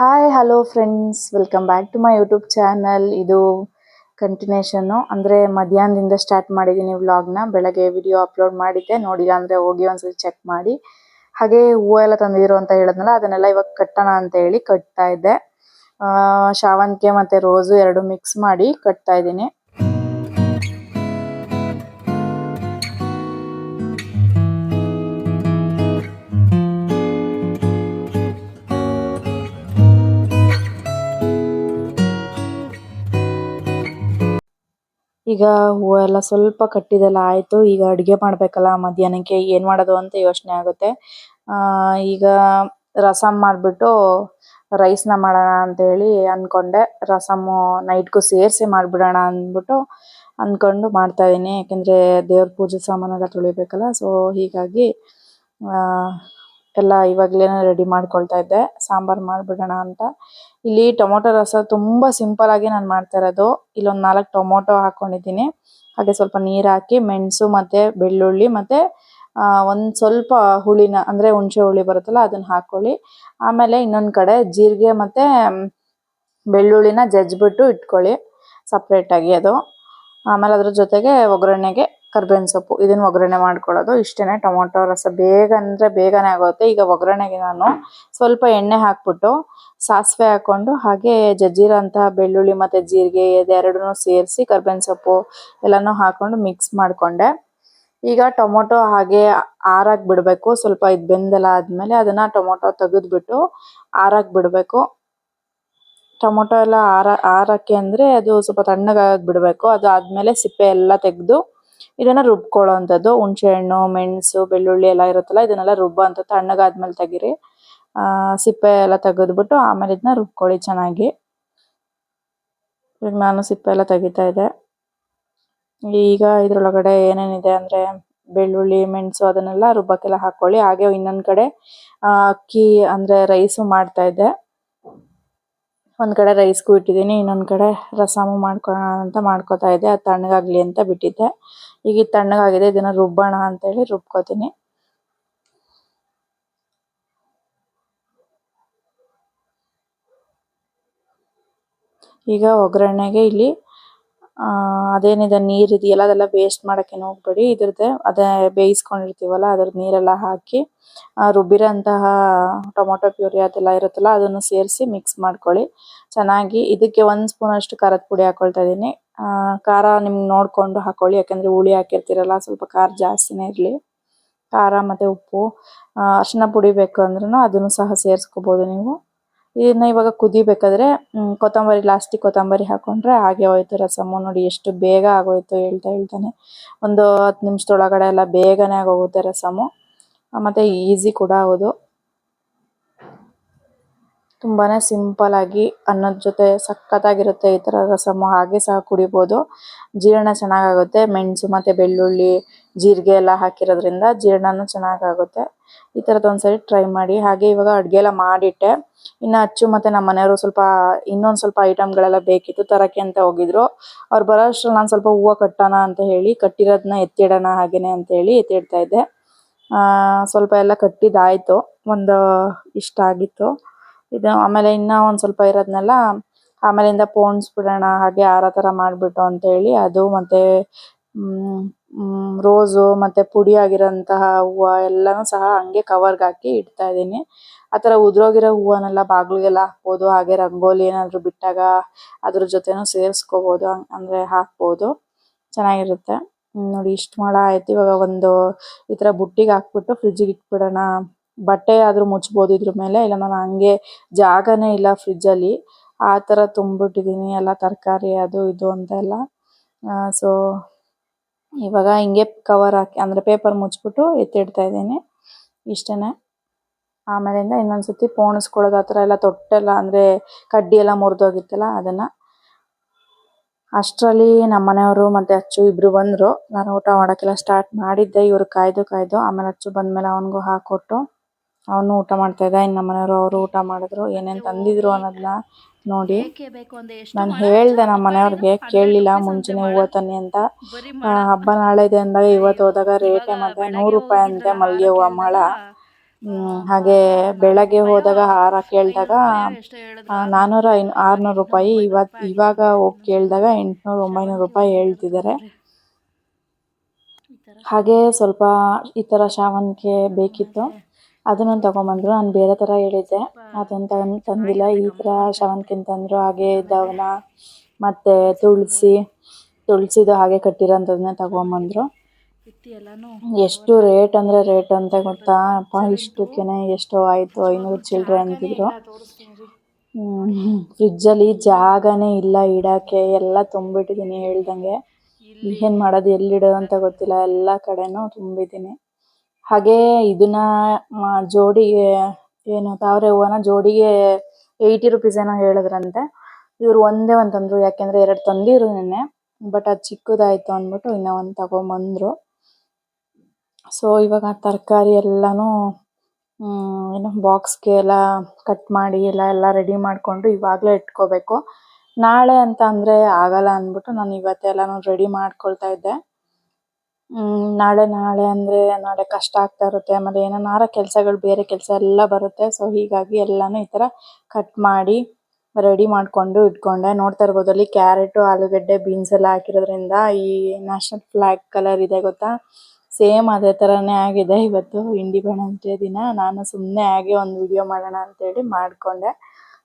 Hi hello friends welcome back to my YouTube channel ಇದು ಕಂಟಿನ್ಯೂಷನ್ನು ಅಂದರೆ ಮಧ್ಯಾಹ್ನದಿಂದ ಸ್ಟಾರ್ಟ್ ಮಾಡಿದ್ದೀನಿ ವ್ಲಾಗ್ನ ಬೆಳಗ್ಗೆ ವಿಡಿಯೋ ಅಪ್ಲೋಡ್ ಮಾಡಿದ್ದೆ. ನೋಡಿಲ್ಲ ಅಂದರೆ ಹೋಗಿ ಒಂದ್ಸರಿ ಚೆಕ್ ಮಾಡಿ. ಹಾಗೆ ಹೂವು ಎಲ್ಲ ತಂದಿರೋ ಅಂತ ಹೇಳಿದ್ನಲ್ಲ, ಅದನ್ನೆಲ್ಲ ಇವಾಗ ಕಟ್ಟೋಣ ಅಂತ ಹೇಳಿ ಕಟ್ತಾ ಇದ್ದೆ. ಶಾವಂತಿಗೆ ಮತ್ತೆ ರೋಸು ಎರಡು ಮಿಕ್ಸ್ ಮಾಡಿ ಕಟ್ತಾ ಇದ್ದೀನಿ. ಈಗ ಹೂವ ಎಲ್ಲ ಸ್ವಲ್ಪ ಕಟ್ಟಿದೆಲ್ಲ ಆಯಿತು. ಈಗ ಅಡುಗೆ ಮಾಡಬೇಕಲ್ಲ ಮಧ್ಯಾಹ್ನಕ್ಕೆ ಏನು ಮಾಡೋದು ಅಂತ ಯೋಚನೆ ಆಗುತ್ತೆ. ಆ, ಈಗ ರಸಮ್ ಮಾಡಿಬಿಟ್ಟು ರೈಸ್ನ ಮಾಡೋಣ ಅಂತೇಳಿ ಅಂದ್ಕೊಂಡೆ ರಸಮ್ಮು ನೈಟ್ಗೂ ಸೇರಿಸಿ ಮಾಡಿಬಿಡೋಣ ಅಂದ್ಬಿಟ್ಟು ಅಂದ್ಕೊಂಡು ಮಾಡ್ತಾ ಇದ್ದೀನಿ. ಯಾಕೆಂದರೆ ದೇವ್ರ ಪೂಜೆ ಸಾಮಾನೆಲ್ಲ ತೊಳಿಬೇಕಲ್ಲ ಸೊ ಹೀಗಾಗಿ ಆ, ಎಲ್ಲ ಇವಾಗಲೇ ರೆಡಿ ಮಾಡ್ಕೊಳ್ತಾ ಇದ್ದೆ. ಸಾಂಬಾರು ಮಾಡಿಬಿಡೋಣ ಅಂತ. ಇಲ್ಲಿ ಟೊಮೊಟೊ ರಸ ತುಂಬ ಸಿಂಪಲ್ ಆಗಿ ನಾನು ಮಾಡ್ತಾ ಇರೋದು. ಇಲ್ಲೊಂದು ನಾಲ್ಕು ಟೊಮೊಟೊ ಹಾಕೊಂಡಿದ್ದೀನಿ. ಹಾಗೆ ಸ್ವಲ್ಪ ನೀರು ಹಾಕಿ, ಮೆಣಸು ಮತ್ತೆ ಬೆಳ್ಳುಳ್ಳಿ ಮತ್ತೆ ಒಂದು ಸ್ವಲ್ಪ ಹುಳಿನ, ಅಂದ್ರೆ ಹುಣಸೆ ಹುಳಿ ಬರುತ್ತಲ್ಲ ಅದನ್ನ ಹಾಕೊಳ್ಳಿ. ಆಮೇಲೆ ಇನ್ನೊಂದು ಕಡೆ ಜೀರಿಗೆ ಮತ್ತೆ ಬೆಳ್ಳುಳ್ಳಿನ ಜಜ್ಜಿಬಿಟ್ಟು ಇಟ್ಕೊಳ್ಳಿ ಸಪ್ರೇಟಾಗಿ ಅದು. ಆಮೇಲೆ ಅದ್ರ ಜೊತೆಗೆ ಒಗ್ಗರಣೆಗೆ ಕರ್ಬೇವಿನ ಸೊಪ್ಪು, ಇದನ್ನ ಒಗ್ಗರಣೆ ಮಾಡ್ಕೊಳ್ಳೋದು. ಇಷ್ಟೇನೆ ಟೊಮೊಟೊ ರಸ ಬೇಗ ಅಂದರೆ ಬೇಗನೆ ಆಗುತ್ತೆ. ಈಗ ಒಗ್ಗರಣೆಗೆ ನಾನು ಸ್ವಲ್ಪ ಎಣ್ಣೆ ಹಾಕ್ಬಿಟ್ಟು ಸಾಸಿವೆ ಹಾಕೊಂಡು ಹಾಗೆ ಜಜ್ಜಿರೋಂತಹ ಬೆಳ್ಳುಳ್ಳಿ ಮತ್ತೆ ಜೀರಿಗೆ ಇದೆರಡನ್ನೂ ಸೇರಿಸಿ ಕರ್ಬೇವಿನ ಸೊಪ್ಪು ಎಲ್ಲಾನು ಹಾಕೊಂಡು ಮಿಕ್ಸ್ ಮಾಡ್ಕೊಂಡೆ. ಈಗ ಟೊಮೊಟೊ ಹಾಗೆ ಆರಾಕ್ ಬಿಡಬೇಕು. ಸ್ವಲ್ಪ ಇದು ಬೆಂದೆಲ್ಲ ಆದಮೇಲೆ ಅದನ್ನ ಟೊಮೊಟೊ ತೆಗೆದ್ಬಿಟ್ಟು ಆರಾಕ್ ಬಿಡಬೇಕು. ಟೊಮೊಟೊ ಎಲ್ಲ ಆರ, ಆರಕ್ಕೆ ಅಂದ್ರೆ ಅದು ಸ್ವಲ್ಪ ತಣ್ಣಗಾಗಿ ಬಿಡಬೇಕು. ಅದು ಆದ್ಮೇಲೆ ಸಿಪ್ಪೆ ಎಲ್ಲ ತೆಗೆದು ಇದನ್ನ ರುಬ್ಕೊಳ್ಳೋ ಅಂಥದ್ದು. ಹುಣಸೆ ಹಣ್ಣು ಮೆಣಸು, ಬೆಳ್ಳುಳ್ಳಿ ಎಲ್ಲ ಇರುತ್ತಲ್ಲ, ಇದನ್ನೆಲ್ಲ ರುಬ್ಬೋ ಅಂಥದ್ದು ತಣ್ಣಗಾದ್ಮೇಲೆ ತೆಗೀರಿ. ಸಿಪ್ಪೆ ಎಲ್ಲ ತೆಗೆದ್ಬಿಟ್ಟು ಆಮೇಲೆ ಇದನ್ನ ರುಬ್ಕೊಳ್ಳಿ ಚೆನ್ನಾಗಿ. ನಾನು ಸಿಪ್ಪೆ ಎಲ್ಲ ತೆಗಿತಾ ಇದೆ ಈಗ ಇದ್ರೊಳಗಡೆ ಏನೇನಿದೆ ಅಂದ್ರೆ ಬೆಳ್ಳುಳ್ಳಿ, ಮೆಣಸು ಅದನ್ನೆಲ್ಲ ರುಬ್ಬಕ್ಕೆಲ್ಲ ಹಾಕೊಳ್ಳಿ ಹಾಗೆ ಇನ್ನೊಂದ್ ಕಡೆ ಅಕ್ಕಿ ಅಂದ್ರೆ ರೈಸು ಮಾಡ್ತಾ ಇದ್ದೆ. ಒಂದ್ ಕಡೆ ರೈಸ್ಗೂ ಇಟ್ಟಿದ್ದೀನಿ, ಇನ್ನೊಂದ್ ಕಡೆ ರಸಮು ಮಾಡ್ಕೊಳ್ಳೋಣ ಅಂತ ಮಾಡ್ಕೊತಾ ಇದ್ದೆ. ಅದು ತಣ್ಣಗಾಗ್ಲಿ ಅಂತ ಬಿಟ್ಟಿದ್ದೆ. ಈಗ ಇದು ತಣ್ಣಗಾಗಿದೆ, ಇದನ್ನ ರುಬ್ಬೋಣ ಅಂತೇಳಿ ರುಬ್ಕೋತೀನಿ. ಈಗ ಒಗ್ಗರಣೆಗೆ ಇಲ್ಲಿ ಅದೇನಿದೆ, ನೀರ್ ಇದೆಯಲ್ಲ ಅದೆಲ್ಲ ವೇಸ್ಟ್ ಮಾಡಕ್ಕೇನು ಹೋಗ್ಬೇಡಿ. ಇದ್ರದ್ದೇ ಅದೇ ಬೇಯಿಸ್ಕೊಂಡಿರ್ತೀವಲ್ಲ, ಅದ್ರದ್ ನೀರೆಲ್ಲ ಹಾಕಿ ರುಬ್ಬಿರೋಂತಹ ಟೊಮೊಟೊ ಪ್ಯೂರಿ ಅದೆಲ್ಲ ಇರುತ್ತಲ್ಲ, ಅದನ್ನು ಸೇರಿಸಿ ಮಿಕ್ಸ್ ಮಾಡ್ಕೊಳ್ಳಿ. ಚೆನ್ನಾಗಿ ಇದಕ್ಕೆ ಒಂದು ಸ್ಪೂನ್ ಅಷ್ಟು ಖಾರದ ಪುಡಿ ಹಾಕೊಳ್ತಾ ಇದೀನಿ ಆಹ್ಹ್ ಖಾರ ನಿಮ್ಗೆ ನೋಡ್ಕೊಂಡು ಹಾಕೊಳ್ಳಿ, ಯಾಕಂದ್ರೆ ಹುಳಿ ಹಾಕಿರ್ತೀರಲ್ಲ, ಸ್ವಲ್ಪ ಖಾರ ಜಾಸ್ತಿನೇ ಇರಲಿ. ಖಾರ ಮತ್ತೆ ಉಪ್ಪು ಅರಿಶಿನ ಪುಡಿ ಬೇಕು ಅಂದ್ರೂ ಅದನ್ನು ಸಹ ಸೇರಿಸ್ಕೋಬೋದು ನೀವು. ಇದನ್ನ ಇವಾಗ ಕುದಿಬೇಕಾದ್ರೆ ಕೊತ್ತಂಬರಿ ಲಾಸ್ಟಿಗೆ ಕೊತ್ತಂಬರಿ ಹಾಕೊಂಡ್ರೆ ಹಾಗೆ ಹೋಯ್ತು ರಸಮ್ಮು. ನೋಡಿ ಎಷ್ಟು ಬೇಗ ಆಗೋಯ್ತು ಹೇಳ್ತಾ ಹೇಳ್ತಾನೆ. ಒಂದು ಹತ್ತು ನಿಮಿಷದೊಳಗಡೆ ಎಲ್ಲ ಬೇಗನೆ ಆಗೋಗುತ್ತೆ ರಸಮ್ಮು. ಮತ್ತೆ ಈಸಿ ಕೂಡ ಹೌದು. ತುಂಬಾನೇ ಸಿಂಪಲ್ ಆಗಿ ಅನ್ನದ ಜೊತೆ ಸಕ್ಕತ್ತಾಗಿರುತ್ತೆ ಈ ತರ ರಸಂ ಹಾಗೆ ಸಹ ಕುಡಿಬಹುದು ಜೀರ್ಣ ಚೆನ್ನಾಗಾಗುತ್ತೆ. ಮೆಣಸು ಮತ್ತೆ ಬೆಳ್ಳುಳ್ಳಿ, ಜೀರಿಗೆ ಎಲ್ಲ ಹಾಕಿರೋದ್ರಿಂದ ಜೀರ್ಣನೂ ಚೆನ್ನಾಗಾಗುತ್ತೆ. ಈ ಥರದ್ದು ಒಂದ್ಸರಿ ಟ್ರೈ ಮಾಡಿ. ಹಾಗೆ ಇವಾಗ ಅಡುಗೆ ಎಲ್ಲ ಮಾಡಿಟ್ಟೆ. ಇನ್ನು ಅಚ್ಚು ಮತ್ತೆ ನಮ್ಮ ಮನೆಯವರು ಸ್ವಲ್ಪ ಇನ್ನೊಂದು ಸ್ವಲ್ಪ ಐಟಮ್ಗಳೆಲ್ಲ ಬೇಕಿತ್ತು ತರಕ್ಕೆ ಅಂತ ಹೋಗಿದ್ರು. ಅವ್ರು ಬರೋ ನಾನು ಸ್ವಲ್ಪ ಹೂವು ಕಟ್ಟೋಣ ಅಂತ ಹೇಳಿ ಕಟ್ಟಿರೋದನ್ನ ಎತ್ತಿಡೋಣ ಹಾಗೇನೆ ಅಂತ ಹೇಳಿ ಎತ್ತಿಡ್ತಾ ಇದ್ದೆ. ಸ್ವಲ್ಪ ಎಲ್ಲ ಕಟ್ಟಿದ್ದಾಯ್ತು ಒಂದು ಇಷ್ಟ ಆಗಿತ್ತು. ಇದು ಆಮೇಲೆ ಇನ್ನ ಒಂದ್ ಸ್ವಲ್ಪ ಇರೋದ್ನೆಲ್ಲ ಆಮೇಲಿಂದ ಪೋಣಿಸ್ಬಿಡೋಣ, ಹಾಗೆ ಹಾರ ತರ ಮಾಡ್ಬಿಟ್ಟು ಅಂತ ಹೇಳಿ ಅದು ಮತ್ತೆ, ಹ್ಮ್ ಹ್ಮ್, ರೋಸು ಮತ್ತೆ ಪುಡಿ ಆಗಿರೋಂತಹ ಹೂವ ಎಲ್ಲಾನು ಸಹ ಹಂಗೆ ಕವರ್ಗೆ ಹಾಕಿ ಇಡ್ತಾ ಇದ್ದೀನಿ. ಆ ತರ ಉದುರೋಗಿರೋ ಹೂವನ್ನೆಲ್ಲ ಬಾಗ್ಲಿಗೆಲ್ಲ ಹಾಕ್ಬೋದು, ಹಾಗೆ ರಂಗೋಲಿ ಏನಾದ್ರು ಬಿಟ್ಟಾಗ ಅದ್ರ ಜೊತೆನೂ ಸೇರಿಸ್ಕೋಬಹುದು ಅಂದ್ರೆ ಹಾಕ್ಬೋದು. ಚೆನ್ನಾಗಿರುತ್ತೆ. ನೋಡಿ ಇಷ್ಟು ಮೊಳ ಆಯ್ತು. ಇವಾಗ ಒಂದು ಈ ತರ ಬುಟ್ಟಿಗೆ ಹಾಕ್ಬಿಟ್ಟು ಫ್ರಿಜ್ಜಿಗೆ ಇಟ್ಬಿಡೋಣ. ಬಟ್ಟೆ ಆದ್ರೂ ಮುಚ್ಬೋದು ಇದ್ರ ಮೇಲೆ ಇಲ್ಲ ನಾನು ಹಂಗೆ ಜಾಗನೇ ಇಲ್ಲ ಫ್ರಿಜ್ಜಲ್ಲಿ ಆ ಥರ ತುಂಬಿಟ್ಟಿದ್ದೀನಿ ಎಲ್ಲ ತರಕಾರಿ ಅದು ಇದು ಅಂತೆಲ್ಲ. ಸೊ ಇವಾಗ ಹಿಂಗೆ ಕವರ್ ಹಾಕಿ, ಅಂದ್ರೆ ಪೇಪರ್ ಮುಚ್ಬಿಟ್ಟು ಎತ್ತಿಡ್ತಾ ಇದ್ದೀನಿ ಇಷ್ಟೇನೆ. ಆಮೇಲಿಂದ ಇನ್ನೊಂದ್ಸತಿ ಪೋಣಿಸ್ಕೊಳ್ಳೋದು, ಆ ಥರ ಎಲ್ಲ ತೊಟ್ಟೆಲ್ಲ, ಅಂದ್ರೆ ಕಡ್ಡಿ ಎಲ್ಲ ಮುರಿದೋಗಿತ್ತಲ್ಲ ಅದನ್ನ. ಅಷ್ಟರಲ್ಲಿ ನಮ್ಮ ಮನೆಯವರು ಮತ್ತೆ ಅಚ್ಚು ಇಬ್ರು ಬಂದ್ರು. ನಾನು ಊಟ ಮಾಡೋಕ್ಕೆಲ್ಲ ಸ್ಟಾರ್ಟ್ ಮಾಡಿದ್ದೆ, ಇವರು ಕಾಯ್ದು ಕಾಯ್ದು, ಆಮೇಲೆ ಅಚ್ಚು ಬಂದ್ಮೇಲೆ ಅವನಿಗೂ ಹಾಕೊಟ್ಟು. ಅವನು ಊಟ ಮಾಡ್ತಾ ಇದ್ದ, ಇನ್ನು ನಮ್ಮ ಮನೆಯವರು ಅವರು ಊಟ ಮಾಡಿದ್ರು, ಏನೇನ್ ತಂದಿದ್ರು ಅನ್ನೋದನ್ನ ನೋಡಿ. ನಾನು ಹೇಳ್ದೆ ನಮ್ಮ ಮನೆಯವ್ರಿಗೆ ಕೇಳಲಿಲ್ಲ ಮುಂಚೆನೆ ಹೂವು ತನ್ನಿ ಅಂತ. ಹಬ್ಬ ನಾಳೆ ಇದೆ ಅಂದಾಗ ಇವತ್ತು ಹೋದಾಗ ರೇಟ್ ಮತ್ತೆ ನೂರು ರೂಪಾಯಿ ಅಂತೆ ಮಲ್ಲಿಗೆ ಹೂವು ಮಾಳ. ಹಾಗೆ ಬೆಳಗ್ಗೆ ಹೋದಾಗ ಹಾರ ಕೇಳಿದಾಗ ನಾನ್ನೂರ ಐನ್, ಆರುನೂರು ರೂಪಾಯಿ ಇವತ್ತು ಇವಾಗ ಹೋಗಿ ಕೇಳಿದಾಗ ಎಂಟುನೂರು, ಒಂಬೈನೂರು ರೂಪಾಯಿ ಹೇಳ್ತಿದ್ದಾರೆ. ಹಾಗೆ ಸ್ವಲ್ಪ ಈ ಥರ ಶಾವಂತಿಗೆ ಬೇಕಿತ್ತು. ಅದನ್ನು ತಗೊಂಬಂದ್ರು. ನಾನು ಬೇರೆ ಥರ ಹೇಳಿದ್ದೆ. ಅದನ್ನು ತಗೊಂಡು ತಂದಿಲ್ಲ. ಈ ಥರ ಶಾವಂತಿಗೆ ತಂದರು. ಹಾಗೆ ದವನ ಮತ್ತು ತುಳಸಿ ತುಳಸಿದು ಹಾಗೆ ಕಟ್ಟಿರೋಂಥದ್ದನ್ನೇ ತಗೊಂಬಂದರು. ಎಷ್ಟು ರೇಟ್ ಅಂದರೆ ರೇಟ್ ಅಂತ ಗೊತ್ತಾ? ಅಪ್ಪ ಇಷ್ಟಕ್ಕೇ ಎಷ್ಟು ಆಯಿತು. ಐನೂರು ಚಿಲ್ಲರೆ ಅಂತಿದ್ರು. ಫ್ರಿಜ್ಜಲ್ಲಿ ಜಾಗನೇ ಇಲ್ಲ ಇಡೋಕ್ಕೆ. ಎಲ್ಲ ತುಂಬಿಟ್ಟಿದ್ದೀನಿ ಹೇಳ್ದಂಗೆ. ಏನು ಮಾಡೋದು ಎಲ್ಲಿಡೋದು ಅಂತ ಗೊತ್ತಿಲ್ಲ. ಎಲ್ಲ ಕಡೆನೂ ತುಂಬಿದ್ದೀನಿ. ಹಾಗೆ ಇದನ್ನ ಜೋಡಿ ಜೋಡಿಗೆ ಏನು, ತಾವರೆ ಹೂವನ ಜೋಡಿಗೆ ಏಯ್ಟಿ ರುಪೀಸ್ ಏನೋ ಹೇಳಿದ್ರಂತೆ. ಇವ್ರು ಒಂದೇ ಒಂದು ತಂದ್ರು, ಯಾಕೆಂದ್ರೆ ಎರಡು ತಂದಿದ್ರು ನಿನ್ನೆ. ಬಟ್ ಅದು ಚಿಕ್ಕದಾಯ್ತು ಅಂದ್ಬಿಟ್ಟು ಇನ್ನ ಒಂದು ತಗೊಂಬಂದ್ರು. ಸೊ ಇವಾಗ ತರಕಾರಿ ಎಲ್ಲಾನು ಏನೋ ಬಾಕ್ಸ್ಗೆ ಎಲ್ಲ ಕಟ್ ಮಾಡಿ ಎಲ್ಲ ಎಲ್ಲ ರೆಡಿ ಮಾಡಿಕೊಂಡು ಇವಾಗಲೇ ಇಟ್ಕೋಬೇಕು. ನಾಳೆ ಅಂತ ಅಂದರೆ ಆಗಲ್ಲ ಅಂದ್ಬಿಟ್ಟು ನಾನು ಇವತ್ತೆಲ್ಲನೂ ರೆಡಿ ಮಾಡ್ಕೊಳ್ತಾ ಇದ್ದೆ. ನಾಳೆ ನಾಳೆ ಅಂದರೆ ನಾಳೆ ಕಷ್ಟ ಆಗ್ತಾ ಇರುತ್ತೆ. ಆಮೇಲೆ ಏನಾರ ಕೆಲಸಗಳು, ಬೇರೆ ಕೆಲಸ ಎಲ್ಲ ಬರುತ್ತೆ. ಸೊ ಹೀಗಾಗಿ ಎಲ್ಲಾನು ಈ ತರ ಕಟ್ ಮಾಡಿ ರೆಡಿ ಮಾಡಿಕೊಂಡು ಇಟ್ಕೊಂಡೆ. ನೋಡ್ತಾ ಇರ್ಬೋದು ಅಲ್ಲಿ ಕ್ಯಾರೆಟು ಆಲೂಗಡ್ಡೆ ಬೀನ್ಸ್ ಎಲ್ಲ ಹಾಕಿರೋದ್ರಿಂದ ಈ ನ್ಯಾಷನಲ್ ಫ್ಲಾಗ್ ಕಲರ್ ಇದೆ ಗೊತ್ತಾ? ಸೇಮ್ ಅದೇ ತರನೇ ಆಗಿದೆ ಇವತ್ತು ಇಂಡಿಪೆಂಡೆನ್ಸ್ ಡೇ ದಿನ. ನಾನು ಸುಮ್ಮನೆ ಹಾಗೆ ಒಂದು ವಿಡಿಯೋ ಮಾಡೋಣ ಅಂತೇಳಿ ಮಾಡ್ಕೊಂಡೆ.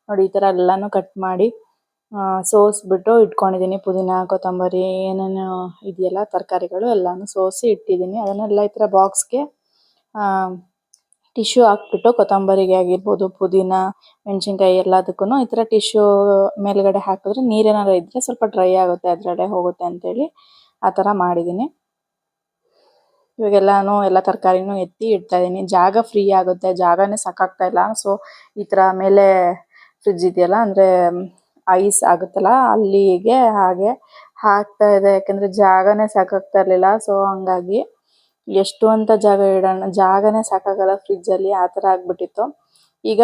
ನೋಡಿ ಈ ಥರ ಎಲ್ಲಾನು ಕಟ್ ಮಾಡಿ. ಸೋಸ್ಬಿಟ್ಟು ಇಟ್ಕೊಂಡಿದ್ದೀನಿ. ಪುದೀನ, ಕೊತ್ತಂಬರಿ, ಏನೇನು ಇದೆಯಲ್ಲ, ತರಕಾರಿಗಳು ಎಲ್ಲನೂ ಸೋಸಿ ಇಟ್ಟಿದ್ದೀನಿ. ಅದನ್ನೆಲ್ಲ ಈ ಥರ ಬಾಕ್ಸ್ಗೆ ಟಿಶ್ಯೂ ಹಾಕ್ಬಿಟ್ಟು ಕೊತ್ತಂಬರಿಗೆ ಆಗಿರ್ಬೋದು, ಪುದೀನ, ಮೆಣಸಿನ್ಕಾಯಿ ಎಲ್ಲದಕ್ಕೂ ಈ ಥರ ಟಿಶ್ಯೂ ಮೇಲುಗಡೆ ಹಾಕಿದ್ರೆ ನೀರೇನಾದ್ರು ಇದ್ದರೆ ಸ್ವಲ್ಪ ಡ್ರೈ ಆಗುತ್ತೆ ಅದರಡೆ ಹೋಗುತ್ತೆ ಅಂತೇಳಿ ಆ ಥರ ಮಾಡಿದ್ದೀನಿ. ಇವಾಗೆಲ್ಲಾನು ಎಲ್ಲ ತರಕಾರಿನೂ ಎತ್ತಿ ಇಡ್ತಾ ಇದ್ದೀನಿ. ಜಾಗ ಫ್ರೀ ಆಗುತ್ತೆ, ಜಾಗನೇ ಸಾಕಾಗ್ತಾ ಇಲ್ಲ. ಸೊ ಈ ಥರ ಮೇಲೆ ಫ್ರಿಜ್ ಇದೆಯಲ್ಲ, ಅಂದರೆ ಐಸ್ ಆಗುತ್ತಲ್ಲ, ಅಲ್ಲಿಗೆ ಹಾಗೆ ಹಾಕ್ತಾ ಇದೆ. ಯಾಕಂದ್ರೆ ಜಾಗನೇ ಸಾಕಾಗ್ತಾ ಇರಲಿಲ್ಲ. ಸೊ ಹಂಗಾಗಿ ಎಷ್ಟು ಅಂತ ಜಾಗ ಇಡೋಣ, ಜಾಗನೇ ಸಾಕಾಗಲ್ಲ ಫ್ರಿಜ್ಜಲ್ಲಿ ಆ ಥರ ಆಗ್ಬಿಟ್ಟಿತ್ತು. ಈಗ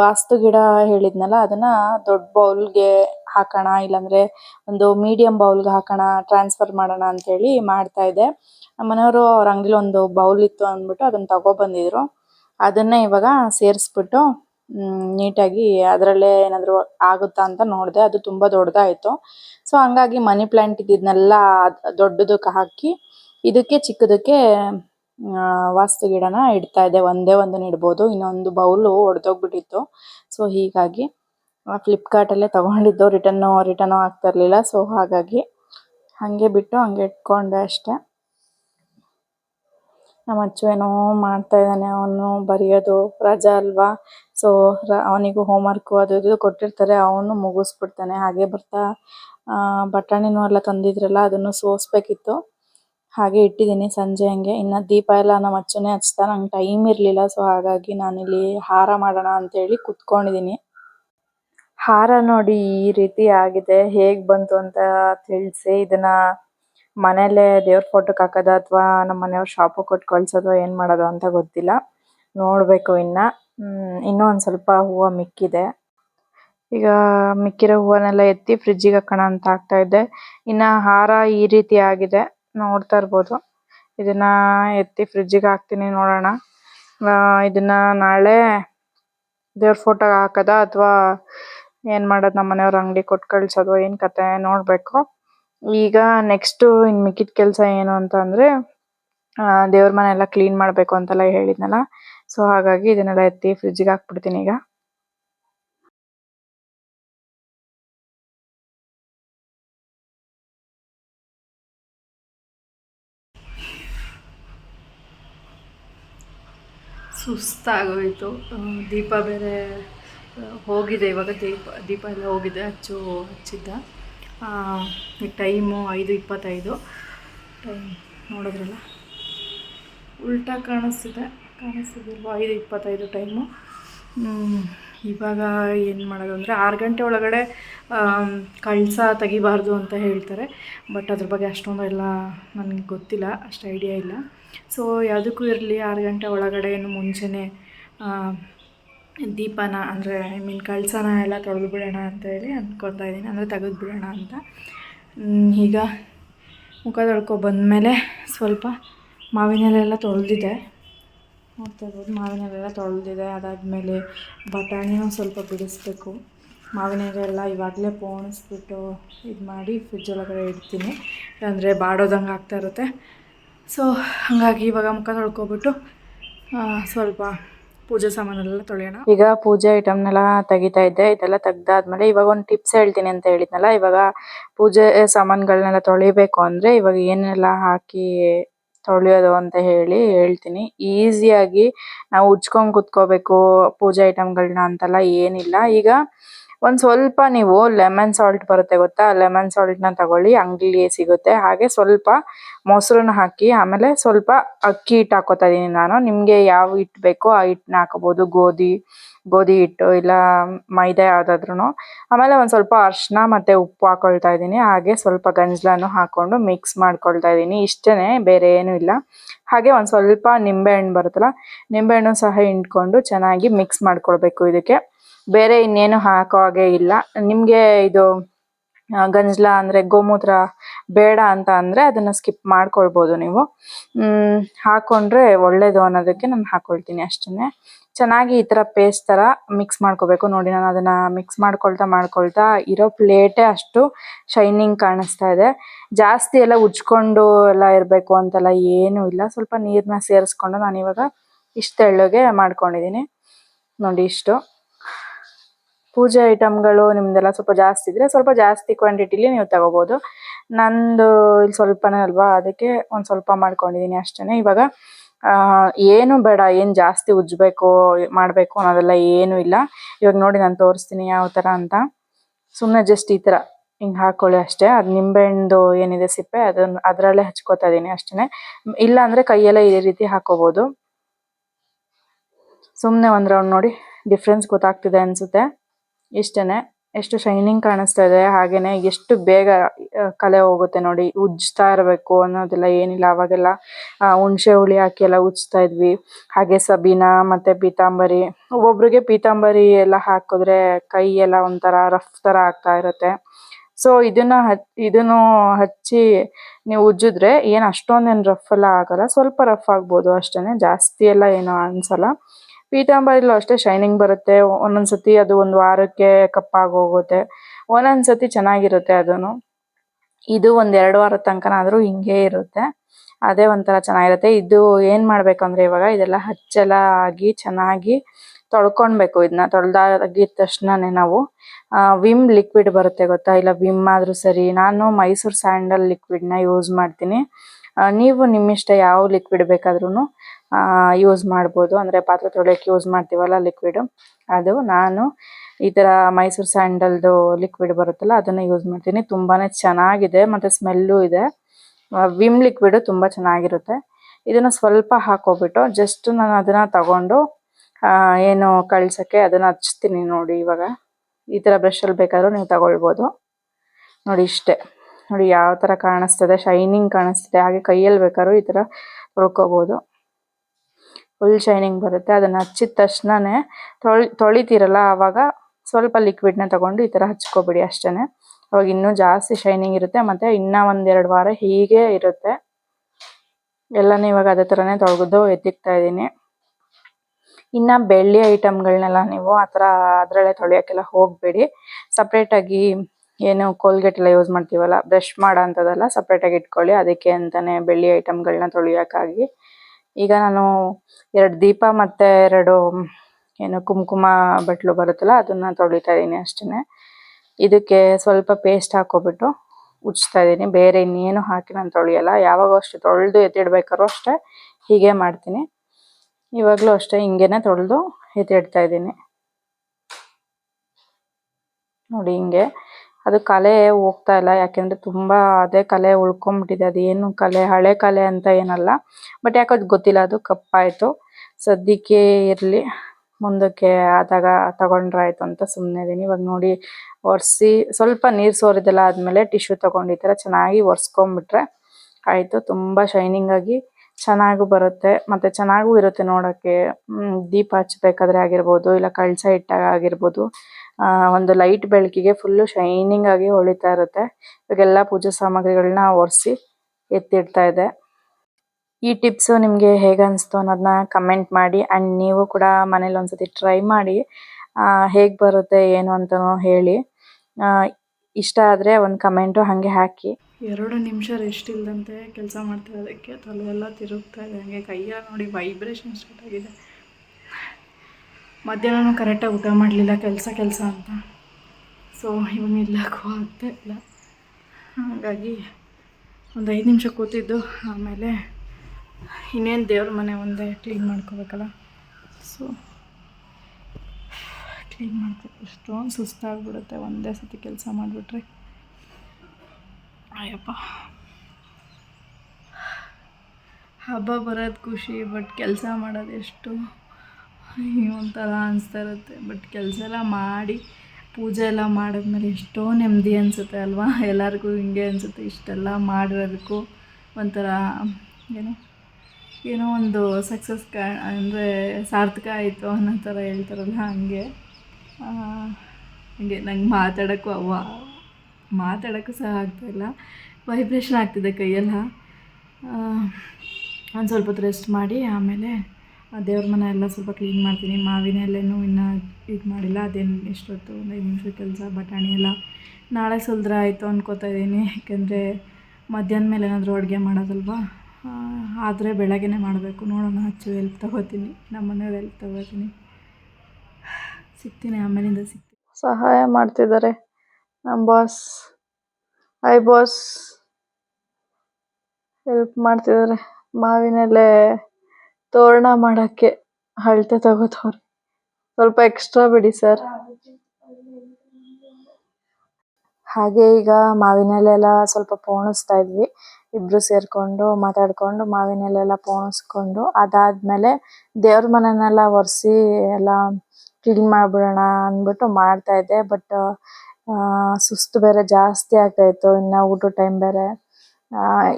ವಾಸ್ತು ಗಿಡ ಹೇಳಿದ್ನಲ್ಲ, ಅದನ್ನ ದೊಡ್ಡ ಬೌಲ್ಗೆ ಹಾಕೋಣ, ಇಲ್ಲಾಂದ್ರೆ ಒಂದು ಮೀಡಿಯಂ ಬೌಲ್ಗೆ ಹಾಕೋಣ ಟ್ರಾನ್ಸ್ಫರ್ ಮಾಡೋಣ ಅಂತೇಳಿ ಮಾಡ್ತಾ ಇದ್ದೆ ನಮ್ಮನೆಯವರು ಅವ್ರ ಅಂಗಡಿಲಿ ಒಂದು ಬೌಲ್ ಇತ್ತು ಅಂದ್ಬಿಟ್ಟು ಅದನ್ನ ತಗೊಬಂದಿದ್ರು ಅದನ್ನೇ ಇವಾಗ ಸೇರಿಸ್ಬಿಟ್ಟು ನೀಟಾಗಿ ಅದರಲ್ಲೇ ಏನಾದರೂ ಆಗುತ್ತಾ ಅಂತ ನೋಡಿದೆ. ಅದು ತುಂಬ ದೊಡ್ಡದಾಯಿತು. ಸೊ ಹಂಗಾಗಿ ಮನಿ ಪ್ಲ್ಯಾಂಟ್ ಇದನ್ನೆಲ್ಲ ದೊಡ್ಡದಕ್ಕೆ ಹಾಕಿ ಇದಕ್ಕೆ ಚಿಕ್ಕದಕ್ಕೆ ವಾಸ್ತು ಗಿಡನ ಇಡ್ತಾ ಇದ್ದೆ. ಒಂದೇ ಒಂದನ್ನ ಇಡ್ಬೋದು. ಇನ್ನೊಂದು ಬೌಲು ಒಡೆದೋಗ್ಬಿಟ್ಟಿತ್ತು. ಸೊ ಹೀಗಾಗಿ ಫ್ಲಿಪ್ಕಾರ್ಟಲ್ಲೇ ತೊಗೊಂಡಿದ್ದು. ರಿಟರ್ನು, ರಿಟರ್ನ್ ಆಗ್ತಾ ಇರಲಿಲ್ಲ. ಸೊ ಹಾಗಾಗಿ ಹಾಗೆ ಬಿಟ್ಟು ಹಂಗೆ ಇಟ್ಕೊಂಡೆ ಅಷ್ಟೇ. ನಮ್ಮ ಅಚ್ಚು ಏನೋ ಮಾಡ್ತಾ ಇದ್ದಾನೆ. ಅವನು ಬರೆಯೋದು ರಜಾ ಅಲ್ವಾ? ಸೊ ಅವನಿಗೂ ಹೋಮ್ವರ್ಕು ಅದು ಇದು ಕೊಟ್ಟಿರ್ತಾರೆ ಅವನು ಮುಗಿಸ್ಬಿಡ್ತಾನೆ ಹಾಗೆ ಬರ್ತಾ ಬಟಾಣಿನೂ ಎಲ್ಲ ತಂದಿದ್ರಲ್ಲ ಅದನ್ನು ಸೋಸ್ಬೇಕಿತ್ತು. ಹಾಗೆ ಇಟ್ಟಿದ್ದೀನಿ ಸಂಜೆ ಹಂಗೆ. ಇನ್ನು ದೀಪ ಎಲ್ಲ ನಮ್ಮ ಅಚ್ಚನೇ ಹಚ್ತಾ ನಂಗೆ ಟೈಮ್ ಇರಲಿಲ್ಲ ಸೊ ಹಾಗಾಗಿ ನಾನಿಲ್ಲಿ ಹಾರ ಮಾಡೋಣ ಅಂತೇಳಿ ಕುತ್ಕೊಂಡಿದ್ದೀನಿ. ಹಾರ ನೋಡಿ ಈ ರೀತಿ ಆಗಿದೆ ಹೇಗೆ ಬಂತು ಅಂತ ತಿಳಿಸಿ ಇದನ್ನ ಮನೆಯಲ್ಲೇ ದೇವ್ರ ಫೋಟೋಗೆ ಹಾಕೋದ ಅಥವಾ ನಮ್ಮ ಮನೆಯವ್ರ ಶಾಪಿಗೆ ಕೊಟ್ಟು ಕಳ್ಸೋದು ಏನು ಮಾಡೋದು ಅಂತ ಗೊತ್ತಿಲ್ಲ. ನೋಡಬೇಕು ಇನ್ನು. ಹ್ಮ್, ಇನ್ನೂ ಒಂದು ಸ್ವಲ್ಪ ಹೂವ ಮಿಕ್ಕಿದೆ. ಈಗ ಮಿಕ್ಕಿರೋ ಹೂವನ್ನೆಲ್ಲ ಎತ್ತಿ ಫ್ರಿಜ್ಜಿಗೆ ಹಾಕೋಣ ಅಂತ ಹಾಕ್ತಾ ಇದೆ. ಇನ್ನ ಹಾರ ಈ ರೀತಿ ಆಗಿದೆ. ನೋಡ್ತಾ ಇರ್ಬೋದು. ಇದನ್ನ ಎತ್ತಿ ಫ್ರಿಜ್ಜಿಗೆ ಹಾಕ್ತೀನಿ ನೋಡೋಣ. ಆಹ್ಹ್ ಇದನ್ನ ನಾಳೆ ದೇವ್ರ ಫೋಟೋಗೆ ಹಾಕೋದಾ ಅಥವಾ ಏನು ಮಾಡೋದು ನಮ್ಮ ಮನೆಯವ್ರ ಅಂಗಡಿ ಕೊಟ್ಟು ಕಳಿಸೋದು, ಏನು ಕಥೆ ನೋಡಬೇಕು. ಈಗ ನೆಕ್ಸ್ಟು ಇನ್ ಮಿಕ್ಕಿದ ಕೆಲಸ ಏನು ಅಂತ ಅಂದರೆ ದೇವ್ರ ಮನೆ ಎಲ್ಲ ಕ್ಲೀನ್ ಮಾಡಬೇಕು ಅಂತೆಲ್ಲ ಹೇಳಿದ್ನಲ್ಲ. ಸೊ ಹಾಗಾಗಿ ಇದನ್ನೆಲ್ಲ ಎತ್ತಿ ಫ್ರಿಜ್ಜಿಗೆ ಹಾಕ್ಬಿಡ್ತೀನಿ ಈಗ. ಸುಸ್ತಾಗೋಯಿತು. ದೀಪ ಬೇರೆ ಹೋಗಿದೆ. ಇವಾಗ ದೀಪ ದೀಪ ಎಲ್ಲ ಹೋಗಿದೆ ಹಚ್ಚು, ಹಚ್ಚಿದ್ದ. ಟೈಮು ಐದು ಇಪ್ಪತ್ತೈದು. ಟೈಮ್ ನೋಡಿದ್ರಲ್ಲ? ಉಲ್ಟಾ ಕಾಣಿಸ್ತಿದೆ. ಕಾಣಿಸ್ತಿದಿಲ್ವ ಐದು, ಇಪ್ಪತ್ತೈದು ಟೈಮು ಇವಾಗ ಏನು ಮಾಡೋದು ಅಂದರೆ ಆರು ಗಂಟೆ ಒಳಗಡೆ ಕಳಸ ತೆಗಿಬಾರ್ದು ಅಂತ ಹೇಳ್ತಾರೆ. ಬಟ್ ಅದ್ರ ಬಗ್ಗೆ ಅಷ್ಟೊಂದು ಎಲ್ಲ ನನಗೆ ಗೊತ್ತಿಲ್ಲ, ಅಷ್ಟು ಐಡಿಯಾ ಇಲ್ಲ. ಸೊ ಯಾವುದಕ್ಕೂ ಇರಲಿ, ಆರು ಗಂಟೆ ಒಳಗಡೆ ಏನು ಮುಂಚೆನೇ ದೀಪನ ಅಂದರೆ ಐ ಮೀನ್ ಕಳಸನ ಎಲ್ಲ ತೊಳೆದು ಬಿಡೋಣ ಅಂತ ಹೇಳಿ ಅಂದ್ಕೊತಾ ಇದ್ದೀನಿ. ಅಂದರೆ ತೆಗೆದು ಬಿಡೋಣ ಅಂತ ಈಗ ಮುಖ ತೊಳ್ಕೊ ಬಂದಮೇಲೆ ಸ್ವಲ್ಪ ಮಾವಿನ ತೊಳೆದಿದೆ ನೋಡ್ತಾ ಇರ್ಬೋದು ಮಾವಿನೆಲ್ಲ ತೊಳೆದಿದೆ. ಅದಾದಮೇಲೆ ಬಟಾಣಿನೂ ಸ್ವಲ್ಪ ಬಿಡಿಸ್ಬೇಕು. ಮಾವಿನೆಲ್ಲ ಇವಾಗಲೇ ಪೋಣಿಸ್ಬಿಟ್ಟು ಇದು ಮಾಡಿ ಫ್ರಿಜ್ ಒಳಗಡೆ ಇಡ್ತೀನಿ. ಅಂದರೆ ಬಾಡೋದಂಗೆ ಆಗ್ತಾ ಇರುತ್ತೆ. ಸೊ ಹಾಗಾಗಿ ಇವಾಗ ಮುಖ ತೊಳ್ಕೊಬಿಟ್ಟು ಸ್ವಲ್ಪ ಪೂಜೆ ಸಾಮಾನೆಲ್ಲ ತೊಳೆಯೋಣ. ಈಗ ಪೂಜೆ ಐಟಮ್ನೆಲ್ಲ ತೆಗಿತಾ ಇದ್ದೆ. ಇದೆಲ್ಲ ತೆಗ್ದಾದ್ಮೇಲೆ ಇವಾಗ ಒಂದು ಟಿಪ್ಸ್ ಹೇಳ್ತೀನಿ ಅಂತ ಹೇಳಿದ್ನಲ್ಲ, ಇವಾಗ ಪೂಜೆ ಸಾಮಾನುಗಳನ್ನೆಲ್ಲ ತೊಳಿಬೇಕು ಅಂದರೆ ಇವಾಗ ಏನೆಲ್ಲ ಹಾಕಿ ತೊಳೆಯೋದು ಅಂತ ಹೇಳಿ ಹೇಳ್ತೀನಿ. ಈಸಿಯಾಗಿ ನಾವು ಉಜ್ಕೊಂಡು ಕುತ್ಕೋಬೇಕು ಪೂಜೆ ಐಟಮ್ಗಳನ್ನ ಅಂತೆಲ್ಲ ಏನಿಲ್ಲ. ಈಗ ಒಂದ್ ಸ್ವಲ್ಪ ನೀವು ಲೆಮನ್ ಸಾಲ್ಟ್ ಬರುತ್ತೆ ಗೊತ್ತಾ? ಲೆಮನ್ ಸಾಲ್ಟ್ನ ತಗೊಳ್ಳಿ ಅಂಗಡಿಲಿ ಸಿಗುತ್ತೆ. ಹಾಗೆ ಸ್ವಲ್ಪ ಮೊಸರನ್ನ ಹಾಕಿ, ಆಮೇಲೆ ಸ್ವಲ್ಪ ಅಕ್ಕಿ ಹಿಟ್ಟು ಹಾಕೋತಾ ಇದ್ದೀನಿ ನಾನು. ನಿಮಗೆ ಯಾವ ಹಿಟ್ಟು ಬೇಕೋ ಆ ಹಿಟ್ಟನ್ನ ಹಾಕೋಬಹುದು ಗೋಧಿ ಗೋಧಿ ಹಿಟ್ಟು ಇಲ್ಲ ಮೈದಾ ಯಾವುದಾದ್ರೂ ಆಮೇಲೆ ಒಂದು ಸ್ವಲ್ಪ ಅರ್ಶಿನ ಮತ್ತೆ ಉಪ್ಪು ಹಾಕೊಳ್ತಾ ಇದ್ದೀನಿ. ಹಾಗೆ ಸ್ವಲ್ಪ ಗಂಜಲನೂ ಹಾಕೊಂಡು ಮಿಕ್ಸ್ ಮಾಡ್ಕೊಳ್ತಾ ಇದ್ದೀನಿ. ಇಷ್ಟೇ ಬೇರೆ ಏನೂ ಇಲ್ಲ. ಹಾಗೆ ಒಂದು ಸ್ವಲ್ಪ ನಿಂಬೆಹಣ್ಣು ಬರುತ್ತಲ್ಲ, ನಿಂಬೆಹಣ್ಣು ಸಹ ಹಿಂಡ್ಕೊಂಡು ಚೆನ್ನಾಗಿ ಮಿಕ್ಸ್ ಮಾಡ್ಕೊಳ್ಬೇಕು ಇದಕ್ಕೆ. ಬೇರೆ ಇನ್ನೇನು ಹಾಕೋ ಹಾಗೆ ಇಲ್ಲ. ನಿಮಗೆ ಇದು ಗಂಜಲ ಅಂದರೆ ಗೋಮೂತ್ರ ಬೇಡ ಅಂತ ಅಂದರೆ ಅದನ್ನು ಸ್ಕಿಪ್ ಮಾಡ್ಕೊಳ್ಬೋದು ನೀವು. ಹಾಕ್ಕೊಂಡ್ರೆ ಒಳ್ಳೇದು ಅನ್ನೋದಕ್ಕೆ ನಾನು ಹಾಕ್ಕೊಳ್ತೀನಿ ಅಷ್ಟೇನೆ. ಚೆನ್ನಾಗಿ ಈ ತರ ಪೇಸ್ಟ್ ತರ ಮಿಕ್ಸ್ ಮಾಡ್ಕೋಬೇಕು. ನೋಡಿ, ನಾನು ಅದನ್ನ ಮಿಕ್ಸ್ ಮಾಡ್ಕೊಳ್ತಾ ಮಾಡ್ಕೊಳ್ತಾ ಇರೋ ಪ್ಲೇಟೇ ಅಷ್ಟು ಶೈನಿಂಗ್ ಕಾಣಿಸ್ತಾ ಇದೆ. ಜಾಸ್ತಿ ಎಲ್ಲ ಉಜ್ಕೊಂಡು ಎಲ್ಲ ಇರಬೇಕು ಅಂತೆಲ್ಲ ಏನು ಇಲ್ಲ. ಸ್ವಲ್ಪ ನೀರನ್ನ ಸೇರಿಸ್ಕೊಂಡು ನಾನು ಇವಾಗ ಇಷ್ಟು ತೆಳ್ಳಗೆ ಮಾಡ್ಕೊಂಡಿದ್ದೀನಿ. ನೋಡಿ, ಇಷ್ಟು. ಪೂಜೆ ಐಟಮ್ಗಳು ನಿಮ್ದೆಲ್ಲ ಸ್ವಲ್ಪ ಜಾಸ್ತಿ ಇದ್ರೆ ಸ್ವಲ್ಪ ಜಾಸ್ತಿ ಕ್ವಾಂಟಿಟಿಲಿ ನೀವು ತಗೋಬಹುದು ನಂದು ಇಲ್ಲಿ ಸ್ವಲ್ಪನೇ ಅಲ್ವಾ? ಅದಕ್ಕೆ ಒಂದ್ ಸ್ವಲ್ಪ ಮಾಡ್ಕೊಂಡಿದ್ದೀನಿ ಅಷ್ಟೇ ಇವಾಗ ಆ, ಏನು ಬೇಡ, ಏನ್ ಜಾಸ್ತಿ ಉಜ್ಬೇಕು ಮಾಡ್ಬೇಕು ಅನ್ನೋದೆಲ್ಲ ಏನು ಇಲ್ಲ. ಇವಾಗ ನೋಡಿ ನಾನು ತೋರಿಸ್ತೀನಿ ಯಾವ ತರ ಅಂತ. ಸುಮ್ನೆ ಜಸ್ಟ್ ಈ ತರ ಹಿಂಗ್ ಹಾಕೊಳ್ಳಿ ಅಷ್ಟೇ. ಅದ್ ನಿಂಬೆಹಣ್ಣು ಏನಿದೆ ಸಿಪ್ಪೆ ಅದನ್ನ ಅದ್ರಲ್ಲೇ ಹಚ್ಕೋತಾ ಇದೀನಿ ಅಷ್ಟೇನೆ. ಇಲ್ಲ ಅಂದ್ರೆ ಕೈಯಲ್ಲೇ ಈ ರೀತಿ ಹಾಕೋಬಹುದು ಸುಮ್ನೆ ಒಂದ್ ರೌಂಡ್ ನೋಡಿ ಡಿಫ್ರೆನ್ಸ್ ಗೊತ್ತಾಗ್ತಿದೆ ಅನ್ಸುತ್ತೆ. ಇಷ್ಟೇನೆ. ಎಷ್ಟು ಶೈನಿಂಗ್ ಕಾಣಿಸ್ತಾ ಇದೆ ಹಾಗೇನೆ ಎಷ್ಟು ಬೇಗ ಕಲೆ ಹೋಗುತ್ತೆ ನೋಡಿ. ಉಜ್ತಾ ಇರಬೇಕು ಅನ್ನೋದೆಲ್ಲ ಏನಿಲ್ಲ, ಅವಾಗೆಲ್ಲ ಹುಣಸೆ ಹುಳಿ ಹಾಕಿ ಎಲ್ಲ ಉಜ್ತಾ ಇದ್ವಿ. ಹಾಗೆ ಸಬೀನಾ ಮತ್ತೆ ಪೀತಾಂಬರಿ, ಒಬ್ಬೊಬ್ರಿಗೆ ಪೀತಾಂಬರಿ ಎಲ್ಲ ಹಾಕಿದ್ರೆ ಕೈ ಎಲ್ಲ ಒಂಥರ ರಫ್ ತರ ಆಗ್ತಾ ಇರುತ್ತೆ. ಸೊ ಇದನ್ನ ಇದನ್ನು ಹಚ್ಚಿ ನೀವು ಉಜ್ಜಿದ್ರೆ ಏನು ಅಷ್ಟೊಂದೇನು ರಫ್ ಎಲ್ಲ ಆಗಲ್ಲ. ಸ್ವಲ್ಪ ರಫ್ ಆಗ್ಬೋದು ಅಷ್ಟೇನೆ, ಜಾಸ್ತಿ ಎಲ್ಲ ಏನು ಅನ್ಸಲ್ಲ. ಪೀತಾಂಬರಿಲೂ ಅಷ್ಟೇ ಶೈನಿಂಗ್ ಬರುತ್ತೆ. ಒಂದೊಂದ್ಸತಿ ಅದು ಒಂದು ವಾರಕ್ಕೆ ಕಪ್ಪಾಗಿ ಹೋಗುತ್ತೆ ಒಂದೊಂದ್ಸತಿ ಚೆನ್ನಾಗಿರುತ್ತೆ ಅದನ್ನು ಇದು ಒಂದ್ ಎರಡು ವಾರದ ತನಕನಾದ್ರೂ ಹಿಂಗೆ ಇರುತ್ತೆ. ಅದೇ ಒಂಥರ ಚೆನ್ನಾಗಿರುತ್ತೆ. ಇದು ಏನ್ ಮಾಡ್ಬೇಕಂದ್ರೆ ಇವಾಗ ಇದೆಲ್ಲ ಹಚ್ಚೆಲ್ಲ ಆಗಿ ಚೆನ್ನಾಗಿ ತೊಳ್ಕೊಳ್ಬೇಕು ಇದನ್ನ ತೊಳ್ದಾಗಿದ ತಕ್ಷಣನೇ ನಾವು ವಿಮ್ ಲಿಕ್ವಿಡ್ ಬರುತ್ತೆ ಗೊತ್ತಾ? ಇಲ್ಲ ವಿಮ್ ಆದ್ರೂ ಸರಿ. ನಾನು ಮೈಸೂರ್ ಸ್ಯಾಂಡಲ್ ಲಿಕ್ವಿಡ್ನ ಯೂಸ್ ಮಾಡ್ತೀನಿ ನೀವು ನಿಮ್ಮಿಷ್ಟ ಯಾವ ಲಿಕ್ವಿಡ್ ಬೇಕಾದ್ರೂ ಯೂಸ್ ಮಾಡಬಹುದು ಅಂದ್ರೆ ಪಾತ್ರೆ ತೊಳೆಯಕ್ಕೆ ಯೂಸ್ ಮಾಡ್ತೀವಲ್ಲ ಲಿಕ್ವಿಡ್ ಅದು ನಾನು ಈ ತರ ಮೈಸೂರ್ ಸ್ಯಾಂಡಲ್ದು ಲಿಕ್ವಿಡ್ ಬರುತ್ತಲ್ಲ ಅದನ್ನ ಯೂಸ್ ಮಾಡ್ತೀನಿ. ತುಂಬಾನೇ ಚೆನ್ನಾಗಿದೆ ಮತ್ತೆ ಸ್ಮೆಲ್ಲು ಇದೆ. ವಿಮ್ ಲಿಕ್ವಿಡ್ ತುಂಬಾ ಚೆನ್ನಾಗಿರುತ್ತೆ. ಇದನ್ನ ಸ್ವಲ್ಪ ಹಾಕೋಬಿಟ್ಟು ಜಸ್ಟ್ ನಾನು ಅದನ್ನ ತಗೊಂಡು ಆ, ಏನು ಕಳ್ಸಕ್ಕೆ ಅದನ್ನ ಹಚ್ತೀನಿ ನೋಡಿ ಇವಾಗ. ಈ ತರ ಬ್ರಷ್ ಅಲ್ಲಿ ಬೇಕಾದ್ರೂ ನೀವು ತಗೊಳ್ಬಹುದು ನೋಡಿ ಇಷ್ಟೇ. ನೋಡಿ ಯಾವ ತರ ಕಾಣಿಸ್ತದೆ ಶೈನಿಂಗ್ ಕಾಣಿಸ್ತಿದೆ. ಹಾಗೆ ಕೈಯಲ್ಲಿ ಬೇಕಾದ್ರೂ ಈ ತರ ತೊಳ್ಕೊಬಹುದು ಫುಲ್ ಶೈನಿಂಗ್ ಬರುತ್ತೆ. ಅದನ್ನ ಹಚ್ಚಿದ ತಕ್ಷಣನೇ ತೊಳ್, ತೊಳಿತೀರಲ್ಲ ಅವಾಗ ಸ್ವಲ್ಪ ಲಿಕ್ವಿಡ್ನ ತಗೊಂಡು ಈ ತರ ಹಚ್ಕೋಬೇಡಿ ಅಷ್ಟೇನೆ. ಅವಾಗ ಇನ್ನೂ ಜಾಸ್ತಿ ಶೈನಿಂಗ್ ಇರುತ್ತೆ. ಮತ್ತೆ ಇನ್ನ ಒಂದೆರಡು ವಾರ ಹೀಗೆ ಇರುತ್ತೆ. ಎಲ್ಲಾನು ಇವಾಗ ಅದೇ ತರನೇ ತೊಳೆದು ಎತ್ತಿಕ್ತಾ ಇದ್ದೀನಿ. ಇನ್ನ ಬೆಳ್ಳಿ ಐಟಮ್ಗಳನ್ನೆಲ್ಲ ನೀವು ಆ ಥರ ಅದರಲ್ಲೇ ಹೋಗ್ಬೇಡಿ. ಸಪ್ರೇಟ್ ಆಗಿ ಏನು ಕೋಲ್ಗೇಟ್ ಎಲ್ಲ ಯೂಸ್ ಮಾಡ್ತೀವಲ್ಲ ಬ್ರಷ್ ಮಾಡೋ ಅಂಥದ್ದೆಲ್ಲ ಸಪ್ರೇಟ್ ಆಗಿ ಇಟ್ಕೊಳ್ಳಿ. ಅದಕ್ಕೆ ಅಂತಾನೆ ಬೆಳ್ಳಿ ಐಟಮ್ಗಳನ್ನ ತೊಳೆಯೋಕ್ಕಾಗಿ. ಈಗ ನಾನು ಎರಡು ದೀಪ ಮತ್ತೆ ಎರಡು, ಏನು ಕುಂಕುಮ ಬಟ್ಲು ಬರುತ್ತಲ್ಲ, ಅದನ್ನ ತೊಳಿತಾ ಇದೀನಿ ಅಷ್ಟೇ ಇದಕ್ಕೆ ಸ್ವಲ್ಪ ಪೇಸ್ಟ್ ಹಾಕೋಬಿಟ್ಟು ಉಜ್ತಾ ಇದೀನಿ. ಬೇರೆ ಇನ್ನೇನು ಹಾಕಿ ನಾನು ತೊಳೆಯಲ್ಲ. ಯಾವಾಗ ಅಷ್ಟೇ ತೊಳೆದು ಎತ್ತಿಡ್ಬೇಕಾದ್ರೂ ಅಷ್ಟೇ ಹೀಗೆ ಮಾಡ್ತೀನಿ. ಇವಾಗಲೂ ಅಷ್ಟೇ ಹಿಂಗೇನೆ ತೊಳೆದು ಎತ್ತಿಡ್ತಾ ಇದ್ದೀನಿ ನೋಡಿ ಹಿಂಗೆ. ಅದು ಕಲೆ ಹೋಗ್ತಾ ಇಲ್ಲ. ಯಾಕೆಂದ್ರೆ ತುಂಬಾ ಅದೇ ಕಲೆ ಉಳ್ಕೊಂಡ್ಬಿಟ್ಟಿದೆ. ಅದೇನು ಕಲೆ, ಹಳೆ ಕಲೆ ಅಂತ ಏನಲ್ಲ. ಬಟ್ ಯಾಕೋ ಗೊತ್ತಿಲ್ಲ. ಅದು ಕಪ್ಪಾಯ್ತು. ಸದ್ಯಕ್ಕೆ ಇರ್ಲಿ. ಮುಂದಕ್ಕೆ ಆದಾಗ ತಗೊಂಡ್ರಾಯ್ತು ಅಂತ ಸುಮ್ಮನೆ ಇದೀನಿ. ಇವಾಗ ನೋಡಿ, ಒರೆಸಿ, ಸ್ವಲ್ಪ ನೀರು ಸೋರಿದೆಲ್ಲ ಆದಮೇಲೆ ಟಿಶ್ಯೂ ತಗೊಂಡು ಚೆನ್ನಾಗಿ ಒರೆಸ್ಕೊಂಡ್ಬಿಟ್ರೆ ಆಯ್ತು. ತುಂಬಾ ಶೈನಿಂಗ್ ಆಗಿ ಚೆನ್ನಾಗೂ ಬರುತ್ತೆ. ಮತ್ತೆ ಚೆನ್ನಾಗೂ ಇರುತ್ತೆ ನೋಡಕ್ಕೆ. ದೀಪ ಹಚ್ಚಬೇಕಾದ್ರೆ ಆಗಿರ್ಬೋದು, ಇಲ್ಲ ಕಳಸ ಇಟ್ಟಾಗ ಆಗಿರ್ಬೋದು. ಒಂದು ಲೈಟ್ ಬೆಳಕಿಗೆ ಫುಲ್ ಶೈನಿಂಗ್ ಆಗಿ ಹೊಳಿತಾ ಇರುತ್ತೆ. ಇವಾಗೆಲ್ಲ ಪೂಜೆ ಸಾಮಗ್ರಿಗಳನ್ನ ಒರೆಸಿ ಎತ್ತಿಡ್ತಾ ಇದೆ. ಈ ಟಿಪ್ಸ್ ನಿಮಗೆ ಹೇಗೆ ಅನಿಸ್ತು ಅನ್ನೋದನ್ನ ಕಮೆಂಟ್ ಮಾಡಿ ಆ್ಯಂಡ್ ನೀವು ಕೂಡ ಮನೇಲಿ ಒಂದ್ಸತಿ ಟ್ರೈ ಮಾಡಿ ಹೇಗ್ ಬರುತ್ತೆ, ಏನು ಅಂತ ಹೇಳಿ. ಇಷ್ಟ ಆದರೆ ಒಂದು ಕಮೆಂಟು ಹಾಗೆ ಹಾಕಿ. ಎರಡು ನಿಮಿಷ ರೆಸ್ಟ್ ಇಲ್ದಂತೆ ಕೆಲಸ ಮಾಡ್ತಿರೋದಕ್ಕೆ ತಲೆ ಎಲ್ಲ ತಿರುಗ್ತಾ ಇದೆ, ಹಾಗೆ ಕೈಯ ನೋಡಿ ವೈಬ್ರೇಷನ್ ಸ್ಟಾರ್ಟ್ ಆಗಿದೆ. ಮಧ್ಯಾಹ್ನ ಕರೆಕ್ಟಾಗಿ ಊಟ ಮಾಡಲಿಲ್ಲ, ಕೆಲಸ ಕೆಲಸ ಅಂತ. ಸೊ ಇವಾಗ ನಿಲ್ಲಕ್ಕೂ ಆಗ್ತಾ ಇಲ್ಲ. ಹಾಗಾಗಿ ಒಂದು ಐದು ನಿಮಿಷ ಕೂತಿದ್ದು, ಆಮೇಲೆ ಇನ್ನೇನು ದೇವ್ರ ಮನೆ ಒಂದೇ ಕ್ಲೀನ್ ಮಾಡ್ಕೋಬೇಕಲ್ಲ? ಸೊ ಕ್ಲೀನ್ ಮಾಡ್ಕೋಬೇಕು ಎಷ್ಟೊಂದು ಸುಸ್ತಾಗ್ಬಿಡುತ್ತೆ, ಒಂದೇ ಸತಿ ಕೆಲಸ ಮಾಡಿಬಿಟ್ರೆ. ಅಯ್ಯಪ್ಪ. ಹಬ್ಬ ಬರೋದು ಖುಷಿ ಬಟ್ ಕೆಲಸ ಮಾಡೋದು ಎಷ್ಟು? ಒಂಥರ ಅನಿಸ್ತಾ ಇರುತ್ತೆ ಬಟ್ ಕೆಲಸ ಎಲ್ಲ ಮಾಡಿ, ಪೂಜೆ ಎಲ್ಲ ಮಾಡಿದ್ಮೇಲೆ ಎಷ್ಟೋ ನೆಮ್ಮದಿ ಅನಿಸುತ್ತೆ ಅಲ್ವಾ? ಎಲ್ಲರಿಗೂ ಹಿಂಗೆ ಅನಿಸುತ್ತೆ ಇಷ್ಟೆಲ್ಲ ಮಾಡಿರೋದಕ್ಕೂ ಒಂಥರ, ಏನೋ ಏನೋ ಒಂದು ಸಕ್ಸಸ್ ಕ, ಅಂದರೆ ಸಾರ್ಥಕ ಆಯಿತು ಅನ್ನೋ ಥರ ಹೇಳ್ತಾರಲ್ಲ ಹಾಗೆ. ಹಾಗೆ ನಂಗೆ ಮಾತಾಡೋಕ್ಕೂ ಅವ್ವ, ಮಾತಾಡೋಕ್ಕೂ ಸಹ ಆಗ್ತಾಯಿಲ್ಲ ವೈಬ್ರೇಷನ್ ಆಗ್ತಿದೆ ಕೈಯೆಲ್ಲ. ಒಂದು ಸ್ವಲ್ಪ ಹೊತ್ತು ರೆಸ್ಟ್ ಮಾಡಿ ಆಮೇಲೆ ದೇವ್ರ ಮನೆ ಎಲ್ಲ ಸ್ವಲ್ಪ ಕ್ಲೀನ್ ಮಾಡ್ತೀನಿ. ಮಾವಿನ ಎಲೆನೂ ಇನ್ನೂ ಇದು ಮಾಡಿಲ್ಲ. ಅದೇನು ಎಷ್ಟೊತ್ತು ಒಂದು ಐದು ನಿಮಿಷ ಕೆಲಸ, ಬಟಾಣಿ ಎಲ್ಲ. ನಾಳೆ ಸುಲಿದ್ರೆ ಆಯಿತು ಅನ್ಕೋತಾ ಇದ್ದೀನಿ. ಯಾಕೆಂದರೆ ಮಧ್ಯಾಹ್ನ ಮೇಲೆ ಏನಾದರೂ ಅಡುಗೆ ಮಾಡೋದಲ್ವಾ? ಆದರೆ ಬೆಳಗ್ಗೆ ಮಾಡಬೇಕು. ನೋಡೋಣ. ಹಚ್ಚು ಹೆಲ್ಪ್ ತಗೋತೀನಿ. ನಮ್ಮ ಮನೆಯವ್ರು ಎಲ್ಪ್ ತಗೋತೀನಿ. ಸಿಗ್ತೀನಿ. ಆಮೇಲಿಂದ ಸಿಗ್ತೀನಿ. ಸಹಾಯ ಮಾಡ್ತಿದ್ದಾರೆ. ನಮ್ಮ ಬಾಸ್ ಐ ಬಾಸ್ ಹೆಲ್ಪ್ ಮಾಡ್ತಿದ್ದಾರೆ. ಮಾವಿನೆಲೆ ತೋರಣ ಮಾಡೋಕ್ಕೆ ಅಳತೆ ತಗೋತವ್ರೆ. ಸ್ವಲ್ಪ ಎಕ್ಸ್ಟ್ರಾ ಬಿಡಿ ಸರ್ ಹಾಗೆ ಈಗ ಮಾವಿನಲ್ಲೆಲ್ಲ ಸ್ವಲ್ಪ ಪೋಣಿಸ್ತಾ ಇದ್ವಿ. ಇಬ್ರು ಸೇರ್ಕೊಂಡು ಮಾತಾಡ್ಕೊಂಡು ಮಾವಿನಲ್ಲೆಲ್ಲ ಪೋಣಿಸ್ಕೊಂಡು ಅದಾದ್ಮೇಲೆ ದೇವ್ರ ಮನೆನೆಲ್ಲ ಒರೆಸಿ ಎಲ್ಲ ಕ್ಲೀನ್ ಮಾಡ್ಬಿಡೋಣ ಅಂದ್ಬಿಟ್ಟು ಮಾಡ್ತಾ ಇದ್ದೆ. ಬಟ್ ಸುಸ್ತು ಬೇರೆ ಜಾಸ್ತಿ ಆಗ್ತಾ ಇತ್ತು. ಇನ್ನು ಊಟದ ಟೈಮ್ ಬೇರೆ.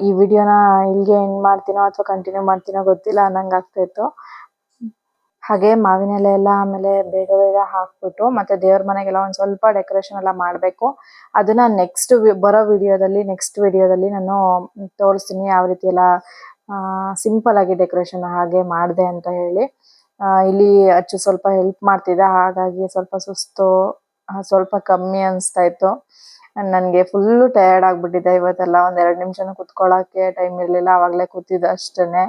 ಈ ವಿಡಿಯೋನ ಇಲ್ಲಿಗೆ ಎಂಡ್ ಮಾಡ್ತೀನೋ ಅಥವಾ ಕಂಟಿನ್ಯೂ ಮಾಡ್ತೀನೋ ಗೊತ್ತಿಲ್ಲ, ಅನ್ನಂಗೆ ಆಗ್ತಾ ಇತ್ತು. ಹಾಗೆ ಮಾವಿನ ಎಲೆ ಎಲ್ಲ ಆಮೇಲೆ ಬೇಗ ಬೇಗ ಹಾಕ್ಬಿಟ್ಟು, ಮತ್ತೆ ದೇವ್ರ ಮನೆಗೆಲ್ಲ ಒಂದು ಸ್ವಲ್ಪ ಡೆಕೋರೇಷನ್ ಎಲ್ಲ ಮಾಡಬೇಕು. ಅದನ್ನ ನೆಕ್ಸ್ಟ್ ಬರೋ ವಿಡಿಯೋದಲ್ಲಿ ನೆಕ್ಸ್ಟ್ ವಿಡಿಯೋದಲ್ಲಿ ನಾನು ತೋರಿಸ್ತೀನಿ ಯಾವ ರೀತಿ ಎಲ್ಲ ಸಿಂಪಲ್ ಆಗಿ ಡೆಕೋರೇಷನ್ ಹಾಗೆ ಮಾಡಿದೆ ಅಂತ ಹೇಳಿ. ಇಲ್ಲಿ ಅಚ್ಚು ಸ್ವಲ್ಪ ಹೆಲ್ಪ್ ಮಾಡ್ತಿದ್ದೆ ಹಾಗಾಗಿ ಸ್ವಲ್ಪ ಸುಸ್ತು, ಸ್ವಲ್ಪ ಕಮ್ಮಿ ಅನಿಸ್ತಾ ಇತ್ತು. ನನಗೆ ಫುಲ್ಲು ಟಯರ್ಡ್ ಆಗ್ಬಿಟ್ಟಿದೆ ಇವತ್ತೆಲ್ಲ. ಒಂದ್ ಎರಡ್ ನಿಮಿಷನೂ ಕುತ್ಕೊಳ್ಳೋಕೆ ಟೈಮ್ ಇರ್ಲಿಲ್ಲ. ಅವಾಗಲೇ ಕೂತಿದ್ದೆ ಅಷ್ಟೇನೆ.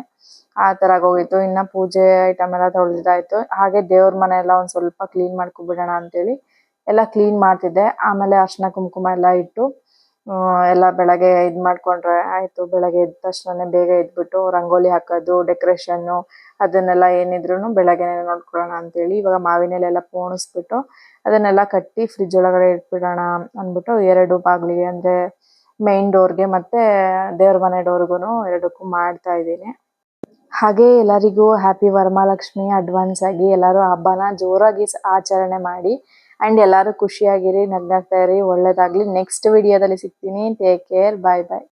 ಆ ತರ ಆಗೋಗಿತ್ತು ಇನ್ನ ಪೂಜೆ ಐಟಮ್ ಎಲ್ಲ ತೊಳೆದಿದ್ದಾಯ್ತು. ಹಾಗೆ ದೇವ್ರ ಮನೆ ಎಲ್ಲ ಒಂದ್ ಸ್ವಲ್ಪ ಕ್ಲೀನ್ ಮಾಡ್ಕೊಬಿಡೋಣ ಅಂತೇಳಿ ಎಲ್ಲ ಕ್ಲೀನ್ ಮಾಡ್ತಿದ್ದೆ. ಆಮೇಲೆ ಅರ್ಶಿನ ಕುಂಕುಮ ಎಲ್ಲ ಇಟ್ಟು ಎಲ್ಲ ಬೆಳಗ್ಗೆ ಇದ್ ಮಾಡ್ಕೊಂಡ್ರೆ ಆಯ್ತು. ಬೆಳಗ್ಗೆ ಎದ್ದ ತಕ್ಷಣ ಬೇಗ ಎದ್ಬಿಟ್ಟು ರಂಗೋಲಿ ಹಾಕೋದು ಡೆಕೋರೇಷನ್ ಅದನ್ನೆಲ್ಲ ಏನಿದ್ರು ಬೆಳಗ್ಗೆನೆ ನೋಡ್ಕೊಳ್ಳೋಣ ಅಂತೇಳಿ ಇವಾಗ ಮಾವಿನೆಲೆಲ್ಲ ಪೋಣಿಸ್ಬಿಟ್ಟು ಅದನ್ನೆಲ್ಲ ಕಟ್ಟಿ ಫ್ರಿಡ್ಜ್ ಒಳಗಡೆ ಇಟ್ಬಿಡೋಣ ಅಂದ್ಬಿಟ್ಟು ಎರಡು ಬಾಗಿಲಿಗೆ, ಅಂದ್ರೆ ಮೇನ್ ಡೋರ್ಗೆ ಮತ್ತೆ ದೇವ್ರ ಮನೆ ಡೋರ್ಗುನು ಎರಡಕ್ಕೂ ಮಾಡ್ತಾ ಇದ್ದೀನಿ. ಹಾಗೆ ಎಲ್ಲರಿಗೂ ಹ್ಯಾಪಿ ವರಮಹಾಲಕ್ಷ್ಮಿ ಅಡ್ವಾನ್ಸ್ ಆಗಿ ಎಲ್ಲರೂ ಹಬ್ಬನ ಜೋರಾಗಿ ಆಚರಣೆ ಮಾಡಿ ಅಂಡ್ ಎಲ್ಲರೂ ಖುಷಿಯಾಗಿರಿ ನಗ್ನಾಗ್ತಾ ಇರಿ. ಒಳ್ಳೇದಾಗ್ಲಿ. ನೆಕ್ಸ್ಟ್ ವಿಡಿಯೋದಲ್ಲಿ ಸಿಗ್ತೀನಿ. ಟೇಕ್ ಕೇರ್ ಬಾಯ್ ಬಾಯ್